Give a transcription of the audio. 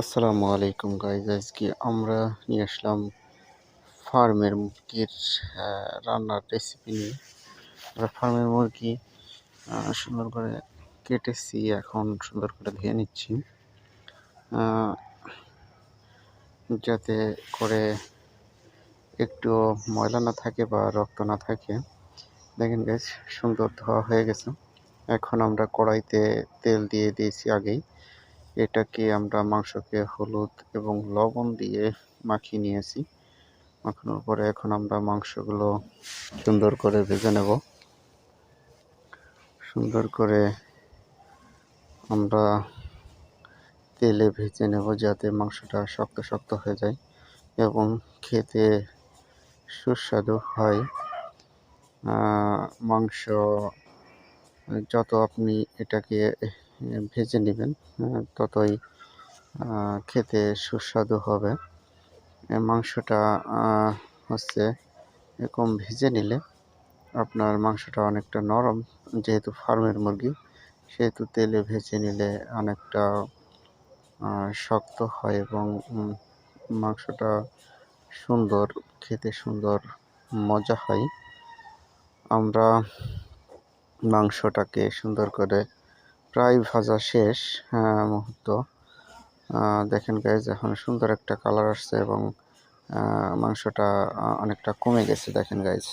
আসসালামু আলাইকুম গাইজ আজকে আমরা নিয়ে আসলাম ফার্মের মুরগির রান্নার রেসিপি নিয়ে। আমরা ফার্মের মুরগি সুন্দর করে কেটেছি, এখন সুন্দর করে ধুয়ে নিচ্ছি। যাতে করে একটু ময়লা না থাকে বা রক্ত না থাকে। দেখেন গাইজ সুন্দর ধোয়া হয়ে গেছে। এখন আমরা কড়াইতে তেল দিয়ে দিয়েছি আগেই। এটাকে আমরা মাংসকে হলুদ এবং লবণ দিয়ে মাখিয়ে নিয়েছি। মাখানোর পরে এখন আমরা মাংসগুলো সুন্দর করে ভেজে নেব। সুন্দর করে আমরা তেলে ভেজে নেব যাতে মাংসটা শক্ত শক্ত হয়ে যায় এবং খেতে সুস্বাদু হয়। মাংস, যত আপনি এটাকে ভেজে নেবেন ততই খেতে সুস্বাদু হবে। মাংসটা হচ্ছে এরকম ভেজে নিলে আপনার মাংসটা অনেকটা নরম, যেহেতু ফার্মের মুরগি, সেহেতু তেলে ভেজে নিলে অনেকটা শক্ত হয় এবং মাংসটা সুন্দর, খেতে সুন্দর মজা হয়। আমরা মাংসটাকে সুন্দর করে প্রায় ভাজা শেষ আহ, মুহূর্ত। দেখেন গাইজ এখন সুন্দর একটা কালার আসছে এবং মাংসটা অনেকটা কমে গেছে দেখেন গাইজ